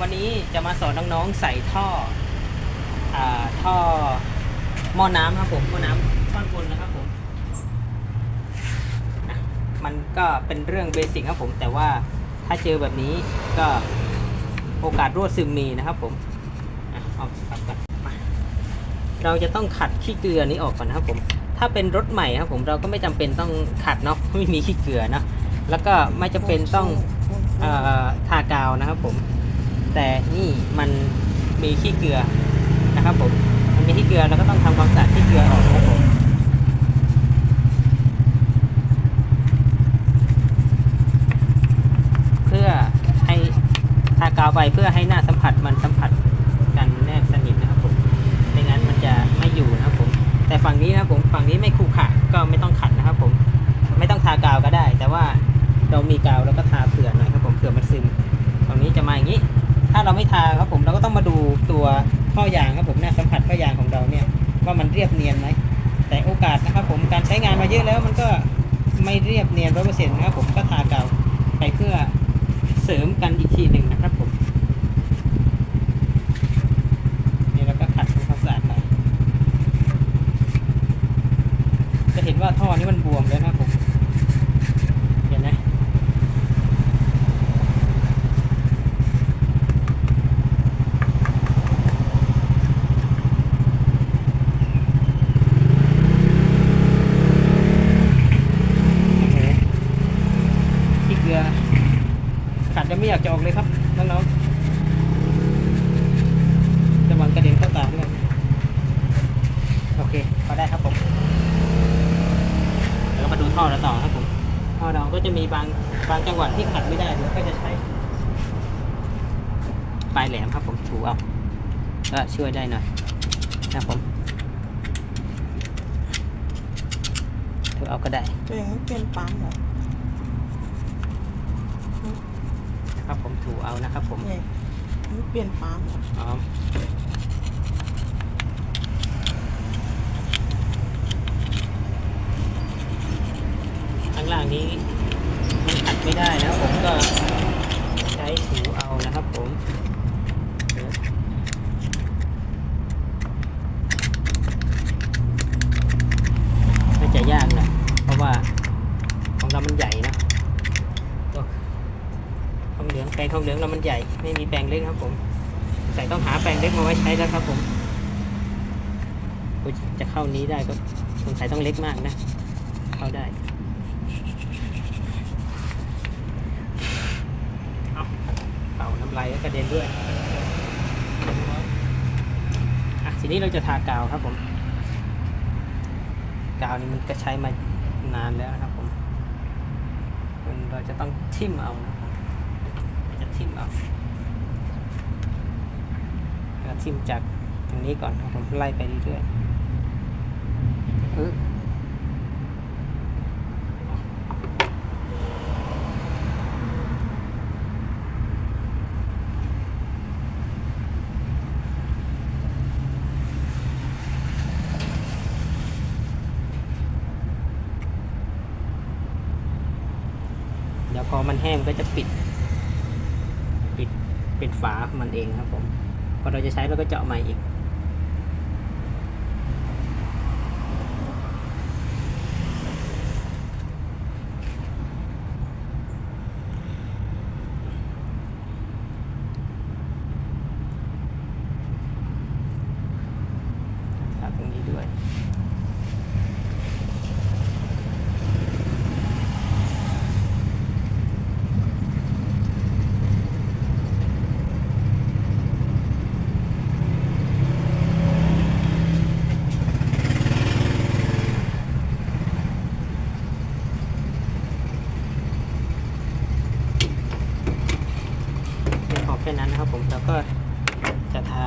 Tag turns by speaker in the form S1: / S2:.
S1: วันนี้จะมาสอนน้องๆใส่ท่ออ่าท่อหม้อน้ำครับผมหม้อน้ำท่อนบนนะครับผมอะมันก็เป็นเรื่องเบสิกครับผม แต่ว่าถ้าเจอแบบนี้ก็โอกาสรั่วซึมมีนะครับผมอะเอาครับก่อนมาเราจะต้องขัดขี้เกลือนี้ออกก่อนนะครับผม ถ้าเป็นรถใหม่ครับผมเราก็ไม่จำเป็นต้องขัดเนาะไม่มีขี้เกลือเนาะแล้วก็ไม่จำเป็นต้องเอ่อทากาวนะครับผม แต่นี่มันมีขี้เกลือนะครับผมมันมีขี้เกลือแล้วก็ต้องทำความสะอาดขี้เกลือออกนะครับผมเพื่อให้ทากาวไปเพื่อให้หน้าสัมผัสมันสัมผัสกันแนบสนิทนะครับผมไม่งั้นมันจะไม่อยู่นะครับผม แต่ฝั่งนี้นะครับผมฝั่งนี้ไม่ขรุขะก็ไม่ต้องขัดนะครับผม ไม่ต้องทากาวก็ได้ แต่ว่าเรามีกาวแล้วก็ทา เราไม่ทาครับผมเราก็ต้องมาดูตัวท่อยางครับผมเนี่ยสัมผัสท่อยางของเราเนี่ยว่ามันเรียบเนียนไหมแต่โอกาสนะครับผมการใช้งานมาเยอะแล้วมันก็ไม่เรียบเนียนร้อยเปอร์เซ็นต์นะครับผมก็ทากาวไปเพื่อเสริมกันอีกทีหนึ่งนะครับผมนี่แล้วก็ขัดทำความสะอาดหน่อยจะเห็นว่าท่อนี้มันบวมแล้วนะครับผม เห็นไหมโอเคขี้เกลือขัดจะไม่ อยากจะออกเลยครับน้องๆระวังกระเด็นเข้าตาด้วยโอเคพอได้ครับผมแล้วมาดูท่อเราต่อครับผมท่อเราก็จะมีบางบางจังหวะที่ขัดไม่ได้เราก็จะใช้ปลายแหลมครับผมถูเอาก็ช่วยได้หน่อยนะครับผมถูเอาก็ได้
S2: ตัวเองเป็นปั๊มเหรอ
S1: นะครับ ผมถูเอานะครับ ผม
S2: เนี่ยไม่เปลี่ยนปั๊มเหรอ
S1: อ๋อข้างล่างนี้มันขัดไม่ได้นะผมก็ใช้ถูเอานะครับ ผมน่าจะยากหนะเพราะว่าของเรามันใหญ่นะตัวทอง เหลืองแปลงทองเหลืองเรามันใหญ่ไม่มีแปลงเล็กครับผมใส่ต้องหาแปลงเล็กมาไว้ใช้แล้วครับผมจะเข้านี้ได้ก็สงสัยต้องเล็กมากนะ เข้าได้เอาเป่าน้ำลายแล้วกระเด็นด้วยอะทีนี้เราจะทากาวครับผม กาวนี่มันก็ใช้มานานแล้วนะครับผม มันเราจะต้องทิ่มเอานะครับเรา จะทิ่มเอาก็ทิ่มจากตรงนี้ก่อนครับผมไล่ไปเรื่อยๆปึ๊บเดี๋ยวพอมันแห้งก็จะปิดปิ เปิดฝามันเองครับผมพอเราจะใช้เราก็เจาะใหม่อีก ทาตรงนี้ด้วย ไม่พอแค่นั้นนะครับผมแล้วก็จะทา